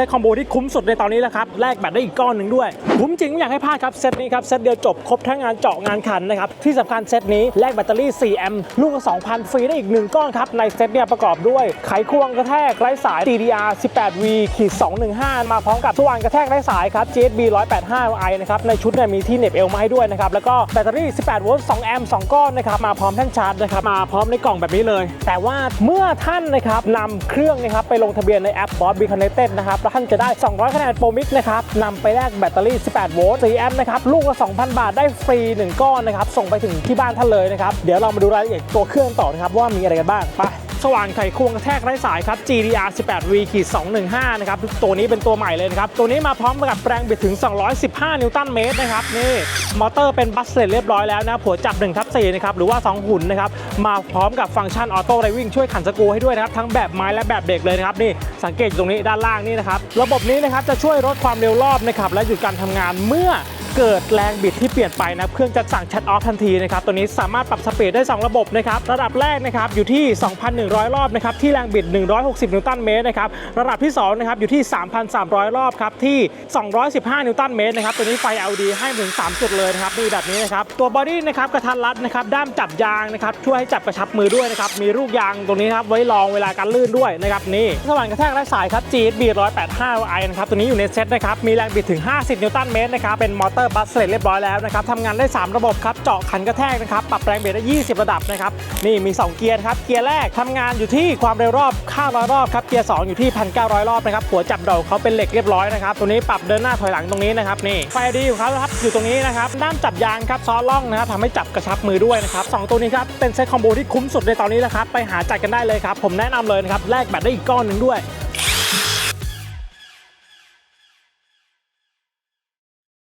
ซตคอมโบที่คุ้มสุดในตอนนี้แล้วครับแลกแบตได้อีกก้อนหนึ่งด้วย คุ้มจริงไม่อยากให้พลาดครับเซตนี้ครับเซตเดียวจบครบทั้งงานเจาะงานขันนะครับที่สำคัญเซตนี้แลกแบตเตอรี่ 4 แอมป์ลูกละ2,000 ฟรีได้อีก 1 ก้อนครับในเซตเนี่ยประกอบด้วยไขควงกระแทกไร้สาย DDR 18V ขีด215 มาพร้อมกับสว่านกระแทกไร้สายครับ JSB 185i นะครับในชุดเนี่ยมีที่เหน็บเอวมาให้ด้วยนะครับแล้วก็แบตเตอรี่ 18 โวลต์ 2 แอมป์ 2 ก้อนนะครับมาพร้อมแท่นชาร์จนะครับมาพร้อมในกล่องแบบนี้เลย แต่ว่าเมื่อท่านนะครับนำเครื่องนะครับไปลงทะเบียนในแอป Boss Be Connected นะครับแล้วท่านจะได้ 200 คะแนนโปรมิกนะครับนำไปแลกแบตเตอรี่ 18 โวลต์4แอมป์นะครับลูกละ 2,000 บาทได้ฟรี 1 ก้อนนะครับส่งไปถึงที่บ้านท่านเลยนะครับเดี๋ยวเรามาดูรายละเอียดตัวเครื่องต่อนะครับว่ามีอะไรกันบ้างไป สว่านไขควงกระแทกไร้สายครับ GDR 18V ขีด215 นะครับตัวนี้เป็นตัวใหม่เลยนะครับ ตัวนี้มาพร้อมกับแรงบิดถึง 215 นิวตันเมตรนะครับ นี่มอเตอร์เป็นบัสเสร็จเรียบร้อยแล้วนะหัวจับ1ทับ4นะครับ หรือว่า 2 หุ่นนะครับ มาพร้อมกับฟังก์ชันออโต้ไ i วิ่งช่วยขันสกูให้ด้วยนะครับ ทั้งแบบไม้และแบบเบรกเลยนะครับ นี่สังเกตตรงนี้ด้านล่างนี่นะครับ ระบบนี้นะครับจะช่วยลดความเร็วรอบนะครับและหยุดการทำงานเมื่อ เกิดแรงบิดที่เปลี่ยนไปนะเครื่องจะสั่งชัดออฟทันทีนะครับตัวนี้สามารถปรับสปีดได้ 2 ระบบนะครับระดับแรกนะครับอยู่ที่ 2,100 รอบนะครับที่แรงบิด 160 นิวตันเมตรนะครับระดับที่2นะครับอยู่ที่ 3,300 รอบครับที่ 215 นิวตันเมตรนะครับตัวนี้ไฟ LED ให้ถึง 3 จุดเลยนะครับนี่แบบนี้นะครับตัวบอดี้นะครับกระทัดรัดนะครับด้ามจับยางนะครับช่วยให้จับกระชับมือด้วยนะครับมีลูกยางตรงนี้ครับไว้รองเวลาการลื่นด้วยนะครับนี่สว่านกระแทกและสายครับ GSB 185i นะครับตัวนี้อยู่ในเซ็ตนะครับมีแรงบิดถึง 50 นิวตันเมตรนะครับเป็นมอเตอร์บัสเสร็จเรียบร้อยแล้วนะครับทำงานได้ 3 ระบบครับ เจาะขันกระแทกนะครับ ปรับแรงเบรคได้ 20 ระดับนะครับ นี่มี 2 เกียร์ครับ เกียร์แรกทำงานอยู่ที่ความเร็วรอบ500 รอบครับ เกียร์ 2 อยู่ที่ 1,900 รอบนะครับ หัวจับเดอกเขาเป็นเหล็กเรียบร้อยนะครับ ตัวนี้ปรับเดินหน้าถอยหลังตรงนี้นะครับ นี่ ไฟดีของเขาครับ อยู่ตรงนี้นะครับ ด้ามจับยางครับ ซ้อล่องนะครับทำให้จับกระชับมือด้วยนะครับสองตัวนี้ครับ เป็นเซ็ตคอมโบที่คุ้มสุดในตอนนี้นะครับ ไปหาจัดกันได้เลยครับ ผมแนะนำเลยนะครับ แลกแบตได้อีกก้อนหนึ่งด้วย